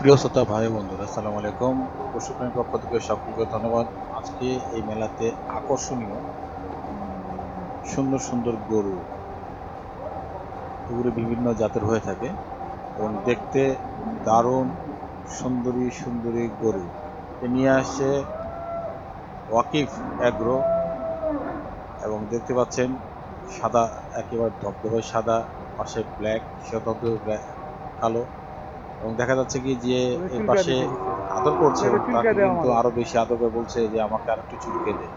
প্রিয় শ্রোতা ভাই বন্ধুরা আসসালামু আলাইকুম। পশুপ্রেমীর পক্ষ থেকে সকলকে ধন্যবাদ। আজকে এই মেলাতে আকর্ষণীয় সুন্দর সুন্দর গরু এগুলো বিভিন্ন জাতের হয়ে থাকে এবং দেখতে দারুণ সুন্দরী সুন্দরী গরু। এ নিয়ে আসছে ওয়াকিফ অ্যাগ্রো এবং দেখতে পাচ্ছেন সাদা একেবারে ধবধবে সাদা পাশে ব্ল্যাক সে ধবধবে black, কালো। এবং দেখা যাচ্ছে কি যে এই পাশে আদর করছে তাকে কিন্তু আরও বেশি আদর করে বলছে যে আমাকে আর একটু চুলকে দে।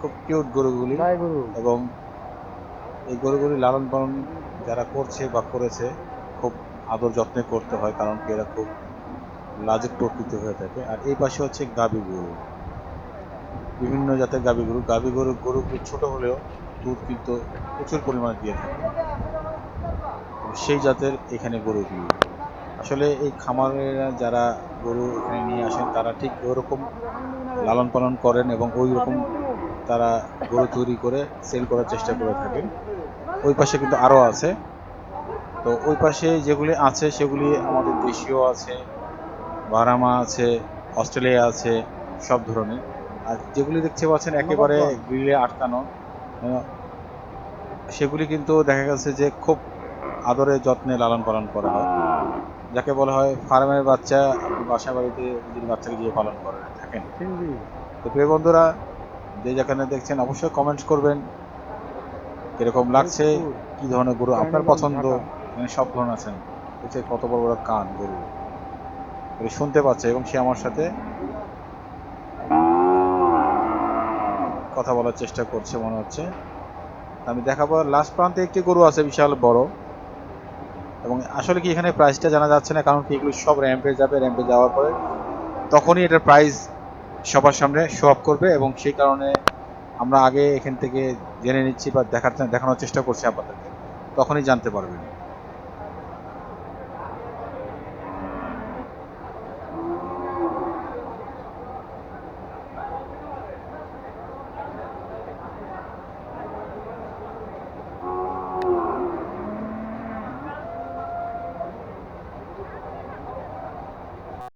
খুব কিউট গরুগুলি। এবং এই গরুগুলি লালন পালন যারা করছে বা করেছে খুব আদর যত্নে করতে হয় কারণ কি এরা খুব লাজুক প্রকৃতি হয়ে থাকে। আর এই পাশে হচ্ছে গাবি গরু। বিভিন্ন জাতের গাবি গরু। গাবি গরু গরুগুলি ছোট হলেও দুধ কিন্তু প্রচুর পরিমাণে দিয়ে থাকে। সেই জাতের এখানে গরুগুলি আসলে এই খামারেরা যারা গরু এখানে নিয়ে আসেন, তারা ঠিক ওরকম লালন পালন করেন এবং ওই রকম তারা গরু তৈরি করে সেল করার চেষ্টা করে থাকেন। ওই পাশে কিন্তু আরও আছে। তো ওই পাশে যেগুলি আছে, সেগুলি আমাদের দেশীয় আছে, বারামা আছে, অস্ট্রেলিয়া আছে, সব ধরনের। আর যেগুলি দেখতে পাচ্ছেন, একেবারে গ্রিলে আটকানো সেগুলি কিন্তু দেখা গেছে যে খুব আদরে যত্নে লালন পালন করা হয়। যাকে বলা হয় ফার্মের বাচ্চা বাসা বাড়িতে নিজের বাচ্চাকে দিয়ে পালন করে থাকেন। তো প্রিয় বন্ধুরা যে যেখানে দেখছেন অবশ্যই কমেন্টস করবেন। কীরকম লাগছে? কি ধরনের গরু? আপনার পছন্দ? এখানে সব ধরনের আছেন। হচ্ছে কত বড় বড় কান গরু। শুনতে পাচ্ছে এবং সে আমার সাথে কথা বলার চেষ্টা করছে মনে হচ্ছে। আমি দেখাবো, লাস্ট প্রান্তে একটি গরু আছে বিশাল বড়। এবং আসলে কি এখানে প্রাইসটা জানা যাচ্ছে না, কারণ কি এগুলো সব র্যাম্পে যাবে র্যাম্পে যাওয়ার পরে তখনই এটার প্রাইস সবার সামনে শো আপ করবে এবং সেই কারণে আমরা আগে এখান থেকে জেনে নিচ্ছি বা দেখার, দেখানোর চেষ্টা করছি আপনাদেরকে। তখনই জানতে পারবেন।